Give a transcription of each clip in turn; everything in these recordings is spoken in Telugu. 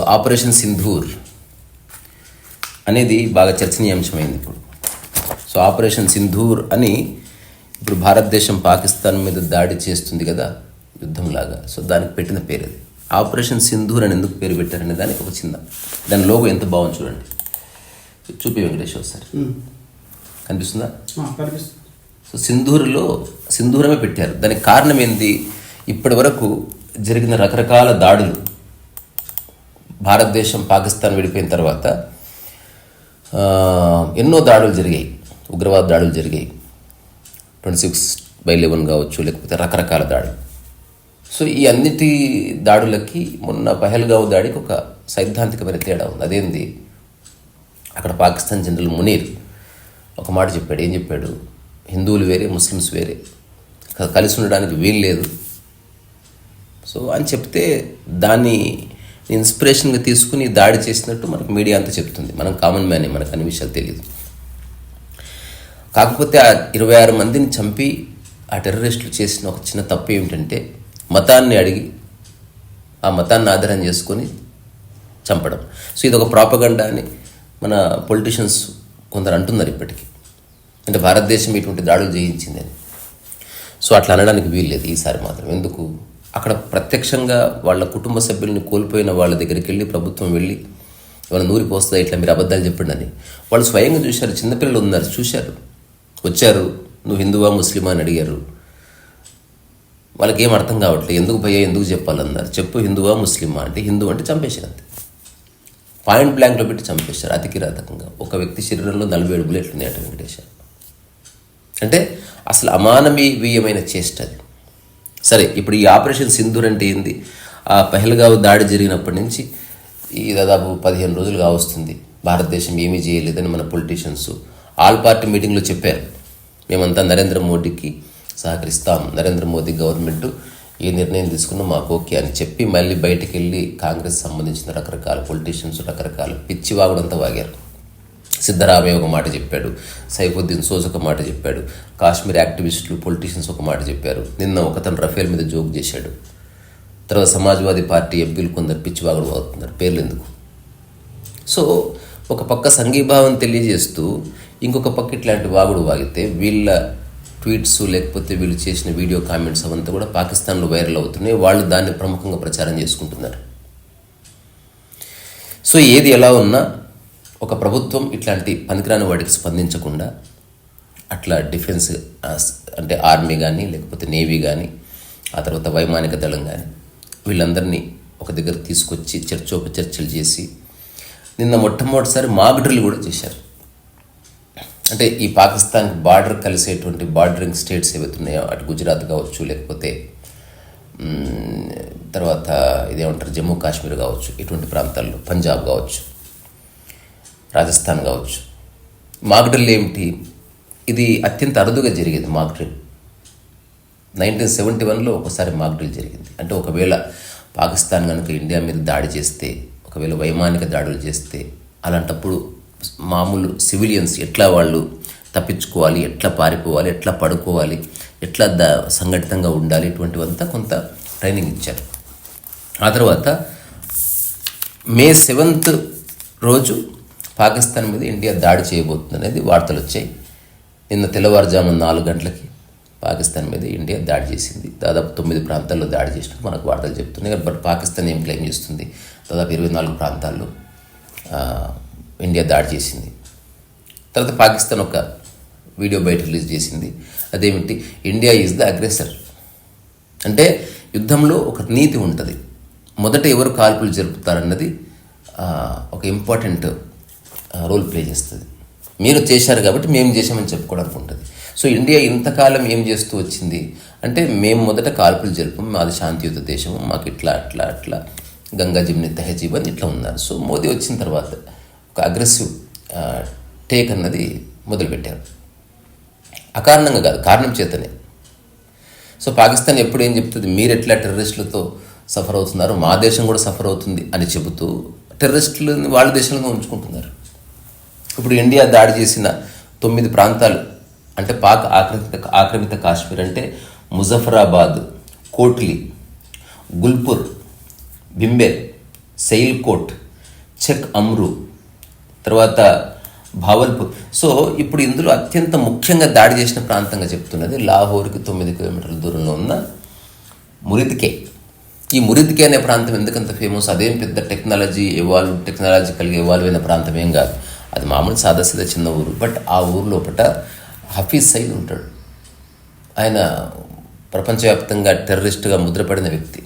సో ఆపరేషన్ సింధూర్ అనేది బాగా చర్చనీయాంశమైంది ఇప్పుడు. సో ఆపరేషన్ సింధూర్ అని ఇప్పుడు భారతదేశం పాకిస్తాన్ మీద దాడి చేస్తుంది కదా యుద్ధంలాగా. సో దానికి పెట్టిన పేరు అది. ఆపరేషన్ సింధూర్ అని ఎందుకు పేరు పెట్టారనే దానికి ఒక చిన్న దాని లోగో ఎంత బాగుంది చూడండి. చూపి వెంకటేష్ కనిపిస్తుందా? కనిపిస్తుంది. సో సింధూరులో సింధూరమే పెట్టారు. దానికి కారణం ఏంది? ఇప్పటి వరకు జరిగిన రకరకాల దాడులు భారతదేశం పాకిస్తాన్ విడిపోయిన తర్వాత ఎన్నో దాడులు జరిగాయి. ఉగ్రవాద దాడులు జరిగాయి. ట్వంటీ సిక్స్ బై లెవెన్ కావచ్చు లేకపోతే రకరకాల దాడులు. సో ఈ అన్నిటి దాడులకి మొన్న పహల్గావ్ దాడికి ఒక సైద్ధాంతికమైన తేడా ఉంది. అదేంది? అక్కడ పాకిస్తాన్ జనరల్ మునీర్ ఒక మాట చెప్పాడు. ఏం చెప్పాడు? హిందువులు వేరే ముస్లిమ్స్ వేరే. కలిసి ఉండడానికి వీలు లేదు. సో అని చెప్తే దాన్ని ఇన్స్పిరేషన్గా తీసుకుని దాడి చేసినట్టు మనకు మీడియా అంతా చెప్తుంది. మనం కామన్ మ్యానే మనకు అన్ని విషయాలు తెలియదు కాకపోతే ఆ ఇరవై ఆరు మందిని చంపి ఆ టెర్రరిస్టులు చేసిన ఒక చిన్న తప్పు ఏమిటంటే మతాన్ని అడిగి ఆ మతాన్ని ఆధారం చేసుకొని చంపడం. సో ఇది ఒక ప్రాపగండా అని మన పొలిటీషియన్స్ కొందరు అంటున్నారు ఇప్పటికీ. అంటే భారతదేశం ఇటువంటి దాడులు జయించిందని. సో అట్లా అనడానికి వీల్లేదు ఈసారి మాత్రం. ఎందుకు? అక్కడ ప్రత్యక్షంగా వాళ్ళ కుటుంబ సభ్యుల్ని కోల్పోయిన వాళ్ళ దగ్గరికి వెళ్ళి ప్రభుత్వం వెళ్ళి ఏమైనా నూరి పోస్తుందా ఇట్లా మీరు అబద్ధాలు చెప్పండి అని వాళ్ళు స్వయంగా చూశారు. చిన్నపిల్లలు ఉన్నారు. చూశారు. వచ్చారు. నువ్వు హిందువా ముస్లిమా? అని అడిగారు. వాళ్ళకి ఏం అర్థం కావట్లేదు. ఎందుకు భయ ఎందుకు చెప్పాలన్నారు? చెప్పు హిందువా ముస్లిమా? అంటే హిందూ అంటే చంపేశారు అంతే. పాయింట్ బ్లాంక్లో పెట్టి చంపేశారు. అతి కిరాతకంగా ఒక వ్యక్తి శరీరంలో నలభై ఏడు బుల్లెట్లు ఉన్నాయట వెంకటేశ్వర అంటే అసలు అమానవీయమైన చేష్ట అది. సరే ఇప్పుడు ఈ ఆపరేషన్ సింధూర్ అంటే ఏంది? ఆ పెహల్గావ్ దాడి జరిగినప్పటి నుంచి ఈ దాదాపు పదిహేను రోజులుగా వస్తుంది భారతదేశం ఏమీ చేయలేదని మన పొలిటీషియన్స్ ఆల్ పార్టీ మీటింగ్లో చెప్పారు. మేమంతా నరేంద్ర మోడీకి సహకరిస్తాం. నరేంద్ర మోదీ గవర్నమెంట్ ఈ నిర్ణయం తీసుకున్నా మాకు ఓకే అని చెప్పి మళ్ళీ బయటకెళ్ళి వెళ్ళి కాంగ్రెస్ సంబంధించిన రకరకాల పొలిటీషియన్స్ రకరకాల పిచ్చి వాగుడంతా వాగారు. సిద్ధరామయ్య ఒక మాట చెప్పాడు సైఫుద్దీన్ సోజ్ ఒక మాట చెప్పాడు కాశ్మీర్ యాక్టివిస్టులు పొలిటీషియన్స్ ఒక మాట చెప్పారు. నిన్న ఒకతను రఫేల్ మీద జోక్ చేశాడు. తర్వాత సమాజ్వాదీ పార్టీ ఎంపీలు కొందరు పిచ్చివాగుడు అవుతున్నారు. పేర్లు ఎందుకు? సో ఒక పక్క సంఘీభావం తెలియజేస్తూ ఇంకొక పక్క ఇట్లాంటి వాగుడు వాగితే వీళ్ళ ట్వీట్స్ లేకపోతే వీళ్ళు చేసిన వీడియో కామెంట్స్ అవంతా కూడా పాకిస్తాన్లో వైరల్ అవుతున్నాయి. వాళ్ళు దాన్ని ప్రముఖంగా ప్రచారం చేసుకుంటున్నారు. సో ఏది ఎలా ఉన్నా ఒక ప్రభుత్వం ఇట్లాంటి పనికిరాని వాటికి స్పందించకుండా అట్లా డిఫెన్స్ అంటే ఆర్మీ కానీ లేకపోతే నేవీ కానీ ఆ తర్వాత వైమానిక దళం కానీ వీళ్ళందరినీ ఒక దగ్గర తీసుకొచ్చి చర్చోప చర్చలు చేసి నిన్న మొట్టమొదటిసారి మాక్ డ్రిల్ కూడా చేశారు. అంటే ఈ పాకిస్తాన్ బార్డర్ కలిసేటువంటి బార్డరింగ్ స్టేట్స్ ఏవైతే ఉన్నాయో అటు గుజరాత్ కావచ్చు లేకపోతే తర్వాత ఇదేమంటారు జమ్మూ కాశ్మీర్ కావచ్చు ఇటువంటి ప్రాంతాల్లో పంజాబ్ కావచ్చు రాజస్థాన్ కావచ్చు. మాక్ డ్రిల్ ఏమిటి? ఇది అత్యంత అరుదుగా జరిగేది మాక్ డ్రిల్. నైన్టీన్ సెవెంటీ వన్లో ఒకసారి మాక్ డ్రిల్ జరిగింది. అంటే ఒకవేళ పాకిస్తాన్ కనుక ఇండియా మీద దాడి చేస్తే ఒకవేళ వైమానిక దాడులు చేస్తే అలాంటప్పుడు మామూలు సివిలియన్స్ ఎట్లా వాళ్ళు తప్పించుకోవాలి ఎట్లా పారిపోవాలి ఎట్లా పడుకోవాలి ఎట్లా ద సంఘటితంగా ఉండాలి ఇటువంటివంతా కొంత ట్రైనింగ్ ఇచ్చారు. ఆ తర్వాత మే సెవెంత్ రోజు పాకిస్తాన్ మీద ఇండియా దాడి చేయబోతుంది అనేది వార్తలు వచ్చాయి. నిన్న తెల్లవారుజామున నాలుగు గంటలకి పాకిస్తాన్ మీద ఇండియా దాడి చేసింది. దాదాపు తొమ్మిది ప్రాంతాల్లో దాడి చేసినట్టు మనకు వార్తలు చెప్తున్నాయి. బట్ పాకిస్తాన్ ఏం క్లెయిమ్ చేస్తుంది? దాదాపు ఇరవై నాలుగు ప్రాంతాల్లో ఇండియా దాడి చేసింది. తర్వాత పాకిస్తాన్ ఒక వీడియో బయట రిలీజ్ చేసింది. అదేమిటి? ఇండియా ఈజ్ ద అగ్రెసర్ అంటే యుద్ధంలో ఒక నీతి ఉంటుంది. మొదట ఎవరు కాల్పులు జరుపుతారన్నది ఒక ఇంపార్టెంట్ రోల్ ప్లే చేస్తుంది. మీరు చేశారు కాబట్టి మేము చేశామని చెప్పుకోవడానికి ఉంటుంది సో ఇండియా ఇంతకాలం ఏం చేస్తూ వచ్చింది? అంటే మేము మొదట కాల్పులు జరుపు మాది శాంతియుత దేశము మాకు ఇట్లా అట్లా అట్లా గంగా జిమ్ని అని ఇట్లా ఉన్నారు. సో మోదీ వచ్చిన తర్వాత ఒక అగ్రెసివ్ టేక్ అన్నది మొదలుపెట్టారు. అకారణంగా కాదు కారణం చేతనే. సో పాకిస్తాన్ ఎప్పుడు ఏం చెప్తుంది? మీరు ఎట్లా టెర్రరిస్టులతో సఫర్ అవుతున్నారు? మా దేశం కూడా సఫర్ అవుతుంది అని చెబుతూ టెర్రరిస్టులను వాళ్ళ దేశంలో ఉంచుకుంటున్నారు. ఇప్పుడు ఇండియా దాడి చేసిన తొమ్మిది ప్రాంతాలు అంటే పాక్ ఆక్రమిత ఆక్రమిత కాశ్మీర్ అంటే ముజఫరాబాద్ కోట్లీ గుల్పూర్ బింబేర్ సెయిల్ కోట్ చెక్ అమ్రు తర్వాత భావల్పూర్. సో ఇప్పుడు ఇందులో అత్యంత ముఖ్యంగా దాడి చేసిన ప్రాంతంగా చెప్తున్నది లాహోర్కి తొమ్మిది కిలోమీటర్ల దూరంలో ఉన్న మురిద్కే ఈ మురిద్కే అనే ప్రాంతం ఎందుకంత ఫేమస్? అదేం పెద్ద టెక్నాలజీ ఎవాల్వ్ టెక్నాలజికల్గా ఇవాల్వ్ అయిన ప్రాంతం ఏం కాదు. అది మామూలు సాదాసీదా చిన్న ఊరు. బట్ ఆ ఊరు లోపల హఫీజ్ సైద్ ఉంటాడు. ఆయన ప్రపంచవ్యాప్తంగా టెర్రరిస్ట్గా ముద్రపడిన వ్యక్తి.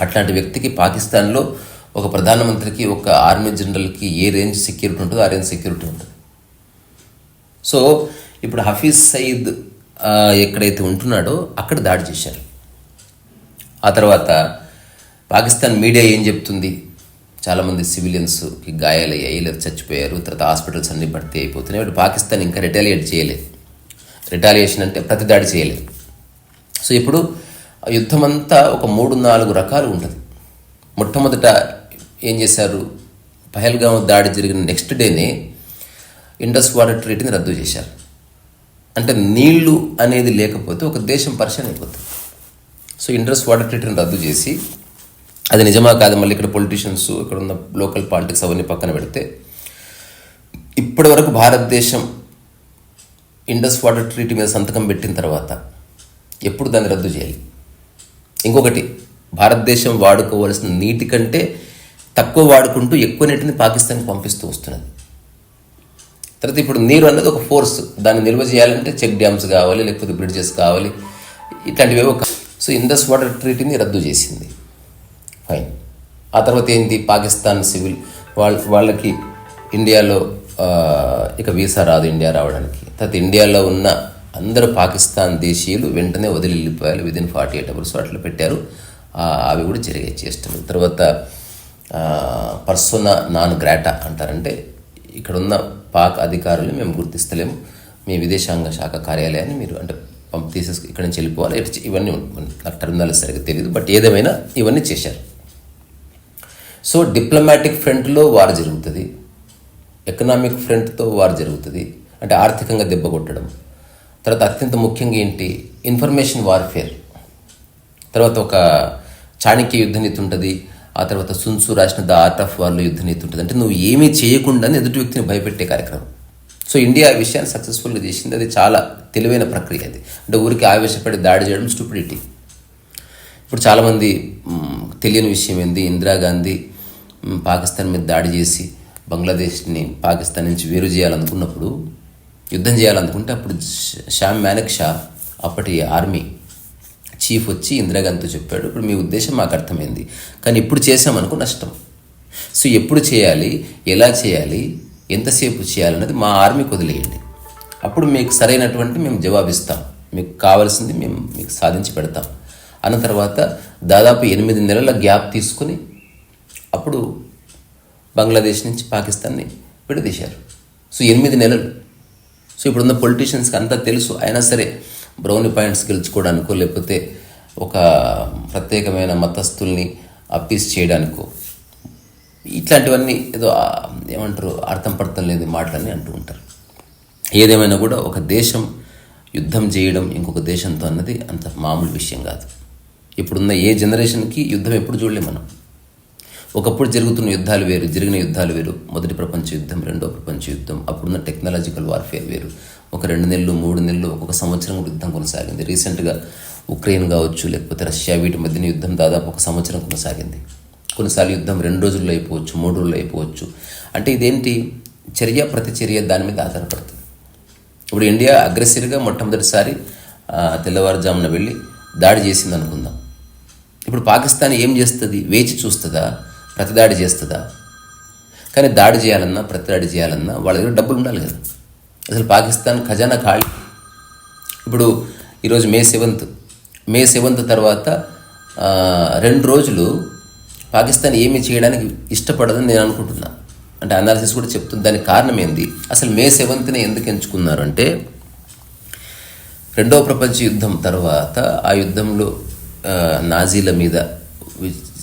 అట్లాంటి వ్యక్తికి పాకిస్తాన్లో ఒక ప్రధానమంత్రికి ఒక ఆర్మీ జనరల్కి ఏ రేంజ్ సెక్యూరిటీ ఉంటుందో ఆ రేంజ్ సెక్యూరిటీ ఉంటుంది. సో ఇప్పుడు హఫీజ్ సయీద్ ఎక్కడైతే ఉంటున్నాడో అక్కడ దాడి చేశారు. ఆ తర్వాత పాకిస్తాన్ మీడియా ఏం చెప్తుంది? చాలామంది సివిలియన్స్కి గాయాలయ్యాయి లేదా చచ్చిపోయారు తర్వాత హాస్పిటల్స్ అన్ని భర్తీ అయిపోతున్నాయి. వాటి పాకిస్తాన్ ఇంకా రిటాలియేట్ చేయలేదు. రిటాలియేషన్ అంటే ప్రతి దాడి చేయలేదు. సో ఇప్పుడు ఆ యుద్ధం అంతా ఒక మూడు నాలుగు రకాలు ఉంటుంది. మొట్టమొదట ఏం చేశారు? పహల్గాం దాడి జరిగిన నెక్స్ట్ డేనే ఇండస్ వాటర్ ట్రీటీని రద్దు చేశారు. అంటే నీళ్ళు అనేది లేకపోతే ఒక దేశం పరిశీలన అయిపోతుంది. సో ఇండస్ వాటర్ ట్రీటీని రద్దు చేసి అది నిజమా కాదు మళ్ళీ ఇక్కడ పొలిటీషియన్స్ ఇక్కడ ఉన్న లోకల్ పాలిటిక్స్ అవన్నీ పక్కన పెడితే? ఇప్పటి వరకు భారతదేశం ఇండస్ వాటర్ ట్రీటీ మీద సంతకం పెట్టిన తర్వాత ఎప్పుడు దాన్ని రద్దు చేయాలి? ఇంకొకటి భారతదేశం వాడుకోవాల్సిన నీటి కంటే తక్కువ వాడుకుంటూ ఎక్కువ నీటిని పాకిస్తాన్కి పంపిస్తూ వస్తున్నది. తర్వాత ఇప్పుడు నీరు అన్నది ఒక ఫోర్స్ దాన్ని నిల్వ చేయాలంటే చెక్ డ్యామ్స్ కావాలి లేకపోతే బ్రిడ్జెస్ కావాలి ఇట్లాంటివి ఏవో సో ఇండస్ వాటర్ ట్రీటీని రద్దు చేసింది. ఫైన్. ఆ తర్వాత ఏంటి పాకిస్తాన్ సివిల్ వాళ్ళ వాళ్ళకి ఇండియాలో ఇక వీసా రాదు ఇండియా రావడానికి. తర్వాత ఇండియాలో ఉన్న అందరూ పాకిస్తాన్ దేశీయులు వెంటనే వదిలి వెళ్ళిపోయారు. విదిన్ ఫార్టీ ఎయిట్ అవర్స్ అట్లా పెట్టారు అవి కూడా జరిగే చేష్టలు. తర్వాత పర్సోనా నాన్ గ్రాటా అంటారంటే ఇక్కడ ఉన్న పాక్ అధికారులు మేము గుర్తిస్తలేము. మీ విదేశాంగ శాఖ కార్యాలయాన్ని మీరు అంటే పంప తీసేసి ఇక్కడి నుంచి వెళ్ళిపోవాలి. ఇవన్నీ ఉం- నాకు సరిగ్గా తెలియదు బట్ ఏదేమైనా ఇవన్నీ చేశారు. సో డిప్లొమాటిక్ ఫ్రంట్లో వార్ జరుగుతుంది. ఎకనామిక్ ఫ్రంట్తో వార్ జరుగుతుంది. అంటే ఆర్థికంగా దెబ్బ కొట్టడం. తర్వాత అత్యంత ముఖ్యంగా ఏంటి? Information warfare. తర్వాత ఒక చాణక్య యుద్ధనీతి ఉంటుంది. ఆ తర్వాత సున్సు రాసిన ద ఆర్ట్ ఆఫ్ వార్లో యుద్ధనీతి ఉంటుంది. అంటే నువ్వు ఏమీ చేయకుండా ఎదుటి వ్యక్తిని భయపెట్టే కార్యక్రమం. సో ఇండియా ఆ విషయాన్ని సక్సెస్ఫుల్గా చేసింది. అది చాలా తెలివైన ప్రక్రియ అది. అంటే ఊరికి ఆవేశపడి దాడి చేయడం స్టూపిడిటీ. ఇప్పుడు చాలామంది తెలియని విషయం ఏంది? ఇందిరాగాంధీ పాకిస్తాన్ మీద దాడి చేసి బంగ్లాదేశ్ని పాకిస్తాన్ నుంచి వేరు చేయాలనుకున్నప్పుడు యుద్ధం చేయాలనుకుంటే అప్పుడు షామ్ మానక్ షా అప్పటి ఆర్మీ చీఫ్ వచ్చి ఇందిరాగాంధీతో చెప్పాడు ఇప్పుడు మీ ఉద్దేశం మాకు అర్థమైంది. కానీ ఇప్పుడు చేసామనుకో నష్టం. సో ఎప్పుడు చేయాలి ఎలా చేయాలి ఎంతసేపు చేయాలన్నది మా ఆర్మీకి వదిలేయండి. అప్పుడు మీకు సరైనటువంటి మేము జవాబిస్తాం. మీకు కావాల్సింది మేము మీకు సాధించి పెడతాం. అన్న తర్వాత దాదాపు ఎనిమిది నెలల గ్యాప్ తీసుకుని అప్పుడు బంగ్లాదేశ్ నుంచి పాకిస్తాన్ని విడదీశారు. సో ఎనిమిది నెలలు. సో ఇప్పుడున్న పొలిటీషియన్స్కి అంతా తెలుసు. అయినా సరే బ్రౌని పాయింట్స్ గెలుచుకోవడానికో లేకపోతే ఒక ప్రత్యేకమైన మతస్థుల్ని అప్పీస్ చేయడానికో ఇట్లాంటివన్నీ ఏదో ఏమంటారు అర్థం పడతం లేని మాటలని అంటూ ఉంటారు. ఏదేమైనా కూడా ఒక దేశం యుద్ధం చేయడం ఇంకొక దేశంతో అన్నది అంత మామూలు విషయం కాదు. ఇప్పుడున్న ఏ జనరేషన్కి యుద్ధం ఎప్పుడు చూడలేం మనం. ఒకప్పుడు జరుగుతున్న యుద్ధాలు వేరు జరిగిన యుద్ధాలు వేరు. మొదటి ప్రపంచ యుద్ధం రెండో ప్రపంచ యుద్ధం. అప్పుడున్న టెక్నాలజికల్ వార్ఫేర్ వేరు. ఒక రెండు నెలలు మూడు నెలలు ఒక్కొక్క సంవత్సరం యుద్ధం కొనసాగింది. రీసెంట్గా ఉక్రెయిన్ కావచ్చు లేకపోతే రష్యా వీటి మధ్యన యుద్ధం దాదాపు ఒక సంవత్సరం కొనసాగింది. కొన్నిసార్లు యుద్ధం రెండు రోజుల్లో అయిపోవచ్చు మూడు రోజుల్లో అయిపోవచ్చు. అంటే ఇదేంటి? చర్య ప్రతిచర్య దాని మీద ఆధారపడుతుంది. ఇప్పుడు ఇండియా అగ్రెసివ్గా మొట్టమొదటిసారి తెల్లవారుజామున వెళ్ళి దాడి చేసింది అనుకుందాం ఇప్పుడు పాకిస్తాన్ ఏం చేస్తుంది? వేచి చూస్తుందా? ప్రతిదాడి చేస్తుందా? కానీ దాడి చేయాలన్నా ప్రతిదాడి చేయాలన్నా వాళ్ళ దగ్గర డబ్బులు ఉండాలి కదా. అసలు పాకిస్తాన్ ఖజానా ఖాళీ. ఇప్పుడు ఈరోజు మే సెవెంత్. మే సెవెంత్ తర్వాత రెండు రోజులు పాకిస్తాన్ ఏమీ చేయడానికి ఇష్టపడదని నేను అనుకుంటున్నా. అంటే అనాలిసిస్ కూడా చెప్తుంది. దానికి కారణం ఏంది? అసలు మే సెవెంత్ని ఎందుకు ఎంచుకున్నారు అంటే రెండవ ప్రపంచ యుద్ధం తర్వాత ఆ యుద్ధంలో నాజీల మీద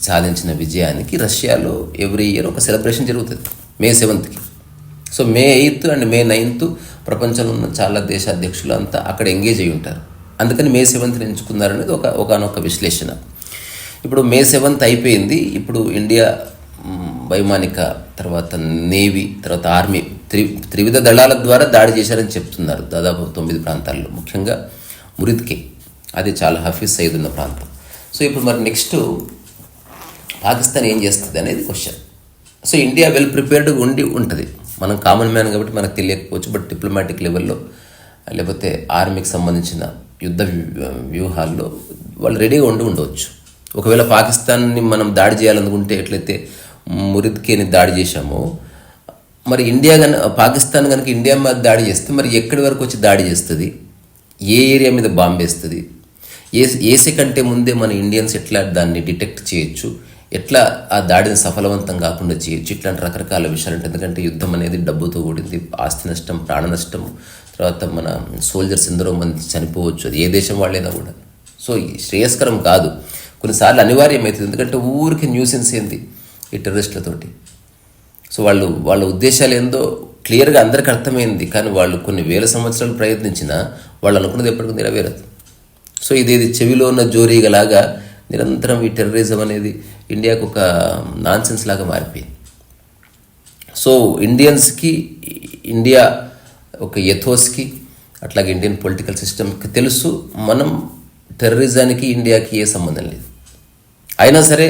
సాధించిన విజయానికి రష్యాలో ఎవ్రీ ఇయర్ ఒక సెలబ్రేషన్ జరుగుతుంది. May సెవెంత్కి. So May eighth and May ninth ప్రపంచంలో ఉన్న చాలా దేశ అధ్యక్షులు అంతా అక్కడ ఎంగేజ్ అయి ఉంటారు. అందుకని మే సెవెంత్ని ఎంచుకున్నారనేది ఒక ఒకనొక విశ్లేషణ. ఇప్పుడు మే సెవెంత్ అయిపోయింది. ఇప్పుడు ఇండియా వైమానిక తర్వాత నేవీ తర్వాత ఆర్మీ త్రి త్రివిధ దళాల ద్వారా దాడి చేశారని చెప్తున్నారు. దాదాపు తొమ్మిది ప్రాంతాల్లో. ముఖ్యంగా మురిద్కే అది చాలా హఫీజ్ సయ్యద్ ఉన్న ప్రాంతం. సో ఇప్పుడు మరి నెక్స్ట్ పాకిస్తాన్ ఏం చేస్తుంది అనేది క్వశ్చన్ సో ఇండియా వెల్ ప్రిపేర్డ్గా ఉండి ఉంటుంది. మనం కామన్ మ్యాన్ కాబట్టి మనకు తెలియకపోవచ్చు బట్ డిప్లొమాటిక్ లెవెల్లో లేకపోతే ఆర్మీకి సంబంధించిన యుద్ధ వ్యూహాల్లో వాళ్ళు రెడీగా ఉండి ఉండవచ్చు. ఒకవేళ పాకిస్తాన్ని మనం దాడి చేయాలనుకుంటే ఎట్లయితే మురిద్కేని దాడి చేశామో మరి ఇండియా కన పాకిస్తాన్ కనుక ఇండియా మీద దాడి చేస్తే మరి ఎక్కడి వరకు వచ్చి దాడి చేస్తుంది? ఏ ఏరియా మీద బాంబేస్తుంది ఏ ఏసీ కంటే ముందే మన ఇండియన్స్ ఎట్లా దాన్ని డిటెక్ట్ చేయొచ్చు? ఎట్లా ఆ దాడిని సఫలవంతం కాకుండా చేయొచ్చు ఇట్లాంటి రకరకాల విషయాలు ఉంటాయి ఎందుకంటే యుద్ధం అనేది డబ్బుతో కూడింది ఆస్తి నష్టం ప్రాణ నష్టం తర్వాత మన సోల్జర్స్ ఎందరో మంది చనిపోవచ్చు. అది ఏ దేశం వాళ్ళైనా కూడా. సో శ్రేయస్కరం కాదు. కొన్నిసార్లు అనివార్యమవుతుంది ఎందుకంటే ఊరికి న్యూసెన్స్ ఏంది? ఈ టెర్రరిస్టులతోటి. సో వాళ్ళు వాళ్ళ ఉద్దేశాలు ఏందో క్లియర్గా అందరికీ అర్థమైంది. కానీ వాళ్ళు కొన్ని వేల సంవత్సరాలు ప్రయత్నించినా వాళ్ళు అనుకున్నది ఎప్పటికీ నెరవేరదు. సో ఇదేది చెవిలో ఉన్న జోరీగలాగా నిరంతరం ఈ టెర్రరిజం అనేది ఇండియాకు ఒక నాన్సెన్స్ లాగా మారిపోయింది. సో ఇండియన్స్కి ఇండియా ఒక ఎథోస్కి అట్లాగే ఇండియన్ పొలిటికల్ సిస్టమ్కి తెలుసు మనం టెర్రరిజానికి ఇండియాకి ఏ సంబంధం లేదు. అయినా సరే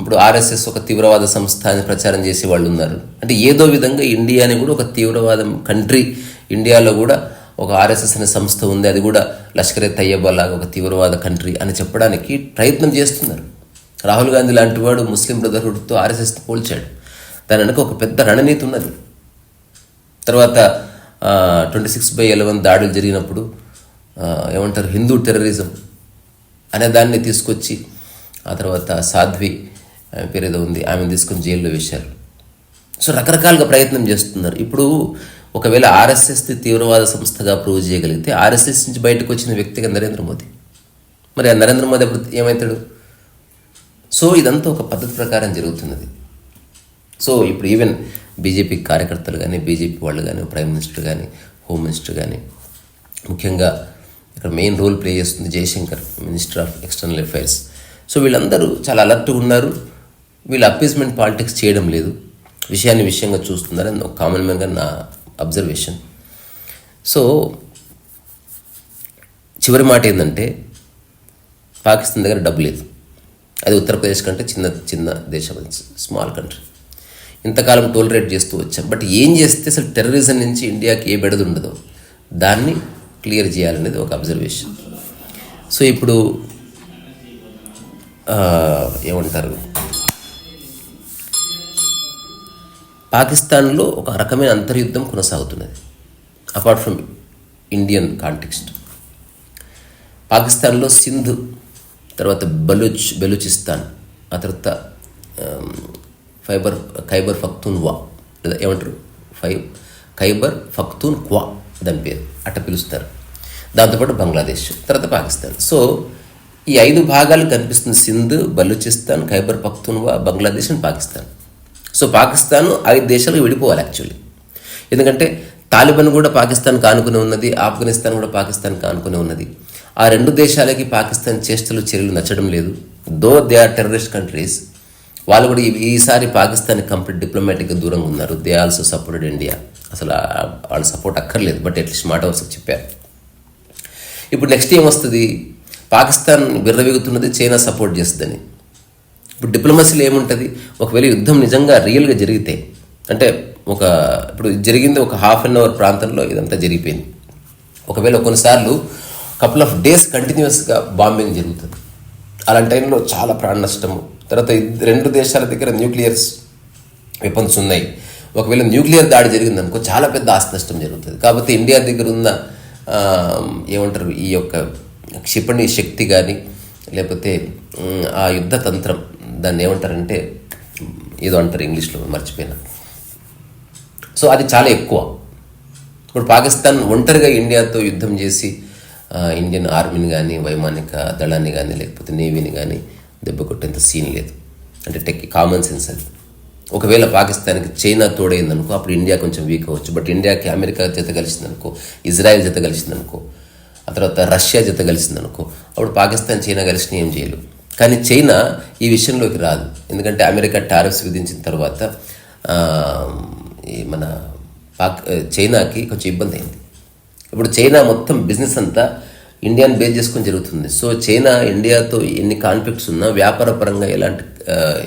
ఇప్పుడు ఆర్ఎస్ఎస్ ఒక తీవ్రవాద సంస్థ అని ప్రచారం చేసే వాళ్ళు ఉన్నారు. అంటే ఏదో విధంగా ఇండియాని కూడా ఒక తీవ్రవాదం కంట్రీ ఇండియాలో కూడా ఒక ఆర్ఎస్ఎస్ అనే సంస్థ ఉంది అది కూడా లష్కరే తయ్యబా లాగా ఒక తీవ్రవాద కంట్రీ అని చెప్పడానికి ప్రయత్నం చేస్తున్నారు. రాహుల్ గాంధీ లాంటి వాడు ముస్లిం బ్రదర్హుడ్తో ఆర్ఎస్ఎస్ని పోల్చాడు. దాని వెనక ఒక పెద్ద రణనీతి ఉన్నది. తర్వాత ట్వంటీ సిక్స్ బై ఎలెవెన్ దాడులు జరిగినప్పుడు ఏమంటారు హిందూ టెర్రరిజం అనే దాన్ని తీసుకొచ్చి ఆ తర్వాత సాధ్వి ఆమె పేరు ఏదో ఉంది ఆమెను తీసుకొని జైల్లో వేశారు. సో రకరకాలుగా ప్రయత్నం చేస్తున్నారు. ఇప్పుడు ఒకవేళ ఆర్ఎస్ఎస్ని తీవ్రవాద సంస్థగా ప్రూవ్ చేయగలిగితే ఆర్ఎస్ఎస్ నుంచి బయటకు వచ్చిన వ్యక్తిగా నరేంద్ర మోదీ. మరి ఆ నరేంద్ర మోదీ అప్పుడు ఏమవుతాడు సో ఇదంతా ఒక పద్ధతి ప్రకారం జరుగుతున్నది. సో ఇప్పుడు ఈవెన్ బీజేపీ కార్యకర్తలు కానీ బీజేపీ వాళ్ళు కానీ ప్రైమ్ మినిస్టర్ కానీ హోమ్ మినిస్టర్ కానీ ముఖ్యంగా ఇక్కడ మెయిన్ రోల్ ప్లే చేస్తుంది Jaishankar minister of external affairs. So వీళ్ళందరూ చాలా అలర్ట్గా ఉన్నారు. వీళ్ళు అప్పీస్మెంట్ పాలిటిక్స్ చేయడం లేదు. విషయాన్ని విషయంగా చూస్తున్నారని ఒక కామన్ మ్యాన్గా నా అబ్జర్వేషన్ సో చివరి మాట ఏంటంటే పాకిస్తాన్ దగ్గర డబ్బు లేదు. అది ఉత్తరప్రదేశ్ కంటే చిన్న చిన్న దేశం స్మాల్ కంట్రీ ఇంతకాలం టోలరేట్ చేస్తూ వచ్చాం. బట్ ఏం చేస్తే అసలు టెర్రరిజం నుంచి ఇండియాకి ఏ బెడద ఉండదో దాన్ని క్లియర్ చేయాలనేది ఒక అబ్జర్వేషన్ సో ఇప్పుడు ఏమంటారు? పాకిస్తాన్లో ఒక రకమైన అంతర్యుద్ధం కొనసాగుతున్నది అపార్ట్ ఫ్రమ్ ఇండియన్ కాంటెక్స్ట్ పాకిస్తాన్లో సింధు తర్వాత బలూచ్ బెలూచిస్తాన్ ఆ తర్వాత ఫైబర్ ఖైబర్ ఫక్తూన్వా లేదా ఏమంటారు? ఫై ఖైబర్ ఫక్తూన్ క్వా దాని పేరు అట్ట పిలుస్తారు. దాంతోపాటు బంగ్లాదేశ్ తర్వాత పాకిస్తాన్. సో ఈ ఐదు భాగాలు కనిపిస్తుంది సింధు బలూచిస్తాన్ ఖైబర్ పఖ్తూన్వా బంగ్లాదేశ్ అండ్ పాకిస్తాన్. సో పాకిస్తాన్ ఐదు దేశాలకు విడిపోవాలి యాక్చువల్లీ. ఎందుకంటే తాలిబాన్ కూడా పాకిస్తాన్ కానుకుని ఉన్నది ఆఫ్ఘనిస్తాన్ కూడా పాకిస్తాన్ కానుకుని ఉన్నది. ఆ రెండు దేశాలకి పాకిస్తాన్ చేష్టలు చర్యలు నచ్చడం లేదు. Though they are terrorist countries వాళ్ళు కూడా ఈసారి పాకిస్తాన్ కంప్లీట్ డిప్లొమాటిక్గా దూరంగా ఉన్నారు. దే ఆల్సో సపోర్టెడ్ ఇండియా అసలు వాళ్ళు సపోర్ట్ అక్కర్లేదు బట్ అట్లీస్ట్ మాట వరకు చెప్పారు. ఇప్పుడు నెక్స్ట్ ఏమొస్తుంది పాకిస్తాన్ విర్రవీగుతున్నది చైనా సపోర్ట్ చేస్తుందని. ఇప్పుడు డిప్లొమసీలో ఏముంటుంది? ఒకవేళ యుద్ధం నిజంగా రియల్గా జరిగితే అంటే ఒక ఇప్పుడు జరిగింది ఒక హాఫ్ అన్ అవర్ ప్రాంతంలో ఇదంతా జరిగిపోయింది. ఒకవేళ కొన్నిసార్లు కపుల్ ఆఫ్ డేస్ కంటిన్యూస్గా బాంబింగ్ జరుగుతుంది. అలాంటి టైంలో చాలా ప్రాణ నష్టము. తర్వాత రెండు దేశాల దగ్గర న్యూక్లియర్స్ వెపన్స్ ఉన్నాయి. ఒకవేళ న్యూక్లియర్ దాడి జరిగిందనుకో చాలా పెద్ద ఆస్తి నష్టం జరుగుతుంది. కాబట్టి ఇండియా దగ్గర ఉన్న ఏమంటారు ఈ యొక్క క్షిపణి శక్తి కానీ లేకపోతే ఆ యుద్ధ తంత్రం దాన్ని ఏమంటారంటే ఏదో అంటారు ఇంగ్లీష్లో మర్చిపోయినా. సో అది చాలా ఎక్కువ. ఇప్పుడు పాకిస్తాన్ ఒంటరిగా ఇండియాతో యుద్ధం చేసి ఇండియన్ ఆర్మీని కానీ వైమానిక దళాన్ని కానీ లేకపోతే నేవీని కానీ దెబ్బ కొట్టేంత సీన్ లేదు. అంటే టెక్ కామన్ సెన్స్ అది. ఒకవేళ పాకిస్తాన్కి చైనా తోడైందనుకో అప్పుడు ఇండియా కొంచెం వీక్ అవ్వచ్చు. బట్ ఇండియాకి అమెరికా జత కలిసిందనుకో ఇజ్రాయెల్ జత కలిసిందనుకో ఆ తర్వాత రష్యా జత కలిసిందనుకో అప్పుడు పాకిస్తాన్ చైనా కలిసిన ఏం చేయలేవు. కానీ చైనా ఈ విషయంలోకి రాదు. ఎందుకంటే అమెరికా టారిఫ్స్ విధించిన తర్వాత ఈ మన పాక్ చైనాకి కొంచెం ఇబ్బంది అయింది. ఇప్పుడు చైనా మొత్తం బిజినెస్ అంతా ఇండియాని బేస్ చేసుకొని జరుగుతుంది. సో చైనా ఇండియాతో ఎన్ని కాన్ఫ్లిక్ట్స్ ఉన్నా వ్యాపార పరంగా ఎలాంటి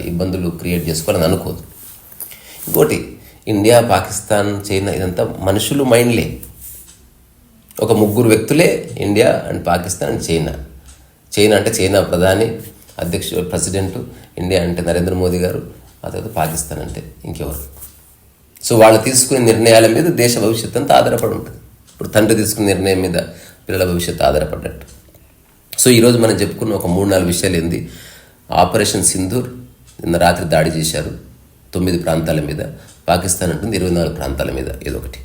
ఇబ్బందులు క్రియేట్ చేసుకోవాలని అనుకోదు. ఇంకోటి ఇండియా పాకిస్తాన్ చైనా ఇదంతా మనుషులు మైండ్లే. ఒక ముగ్గురు వ్యక్తులే India and Pakistan and China. China అంటే చైనా ప్రధాని అధ్యక్షుడు ప్రెసిడెంట్ ఇండియా అంటే నరేంద్ర మోదీ గారు ఆ తర్వాత పాకిస్తాన్ అంటే ఇంకెవరు. సో వాళ్ళు తీసుకునే నిర్ణయాల మీద దేశ భవిష్యత్తు అంతా ఆధారపడి ఉంటుంది. ఇప్పుడు తండ్రి తీసుకునే నిర్ణయం మీద పిల్లల భవిష్యత్తు ఆధారపడ్డట్టు. సో ఈరోజు మనం చెప్పుకున్న ఒక మూడు నాలుగు విషయాలు ఏంది? ఆపరేషన్ సింధూర్ నిన్న రాత్రి దాడి చేశారు తొమ్మిది ప్రాంతాల మీద. పాకిస్తాన్ అంటుంది ఇరవై నాలుగు ప్రాంతాల మీద ఇదొకటి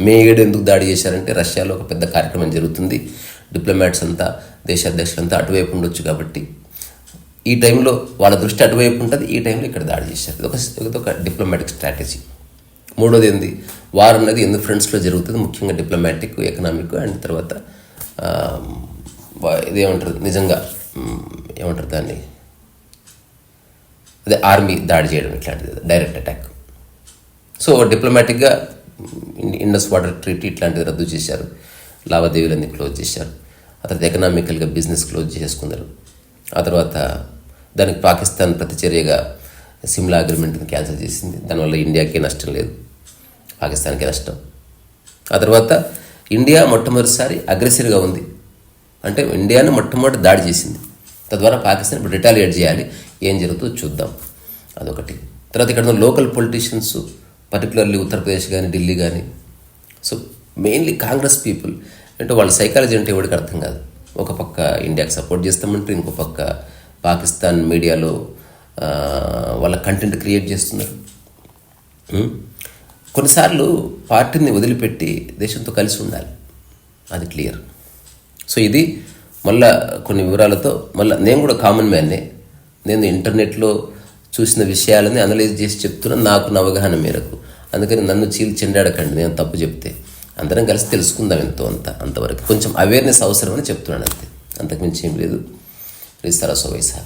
మే ఏడు ఎందుకు దాడి చేశారంటే రష్యాలో ఒక పెద్ద కార్యక్రమం జరుగుతుంది. డిప్లొమాట్స్ అంతా దేశాధ్యక్షులంతా అటువైపు ఉండొచ్చు కాబట్టి ఈ టైంలో వాళ్ళ దృష్టి అటువైపు ఉంటుంది ఈ టైంలో ఇక్కడ దాడి చేశారు. ఇది ఒక ఇది ఒక డిప్లొమాటిక్ స్ట్రాటజీ మూడోది ఏంది? వార్ అనేది ఎందుకు ఫ్రెండ్స్లో జరుగుతుంది? ముఖ్యంగా డిప్లొమాటిక్ ఎకనామిక్ అండ్ తర్వాత ఇదేమంటారు? నిజంగా ఏమంటారు దాన్ని? అదే ఆర్మీ దాడి చేయడం ఇట్లాంటిది డైరెక్ట్ అటాక్ సో డిప్లొమాటిక్గా ఇండస్ వాటర్ ట్రీటీ ఇట్లాంటిది రద్దు చేశారు. లావాదేవీలన్నీ క్లోజ్ చేశారు. ఆ తర్వాత ఎకనామికల్గా బిజినెస్ క్లోజ్ చేసుకున్నారు. ఆ తర్వాత దానికి పాకిస్తాన్ ప్రతిచర్యగా సిమ్లా అగ్రిమెంట్ని క్యాన్సిల్ చేసింది. దానివల్ల ఇండియాకి నష్టం లేదు. పాకిస్తాన్కి నష్టం. ఆ తర్వాత ఇండియా మొట్టమొదటిసారి అగ్రెసివ్గా ఉంది. అంటే ఇండియాను మొట్టమొదటి దాడి చేసింది. తద్వారా పాకిస్తాన్ ఇప్పుడు రిటాలియేట్ చేయాలి. ఏం జరుగుతుందో చూద్దాం. అదొకటి. తర్వాత ఇక్కడ ఉన్న లోకల్ పొలిటీషియన్స్ పర్టికులర్లీ ఉత్తరప్రదేశ్ కానీ ఢిల్లీ కానీ సో మెయిన్లీ కాంగ్రెస్ పీపుల్ అంటే వాళ్ళ సైకాలజీ అంటే ఎవరికి అర్థం కాదు. ఒక పక్క ఇండియాకి సపోర్ట్ చేస్తామంటారు ఇంకో పక్క పాకిస్తాన్ మీడియాలో వాళ్ళ కంటెంట్ క్రియేట్ చేస్తున్నారు. కొన్నిసార్లు పార్టీని వదిలిపెట్టి దేశంతో కలిసి ఉండాలి. అది క్లియర్ సో ఇది మళ్ళా కొన్ని వివరాలతో మళ్ళీ నేను కూడా కామన్ మ్యాన్నే నేను ఇంటర్నెట్లో చూసిన విషయాలని అనలైజ్ చేసి చెప్తున్నా నాకు నా అవగాహన మేరకు. అందుకని నన్ను చీల్ చెండాడకండి నేను తప్పు చెప్తే. అందరం కలిసి తెలుసుకుందాం ఎంతో అంత అంతవరకు. కొంచెం అవేర్నెస్ అవసరమని చెప్తున్నాను అంతే. అంతకుమించి ఏం లేదు. రీస్తారా సో వైసా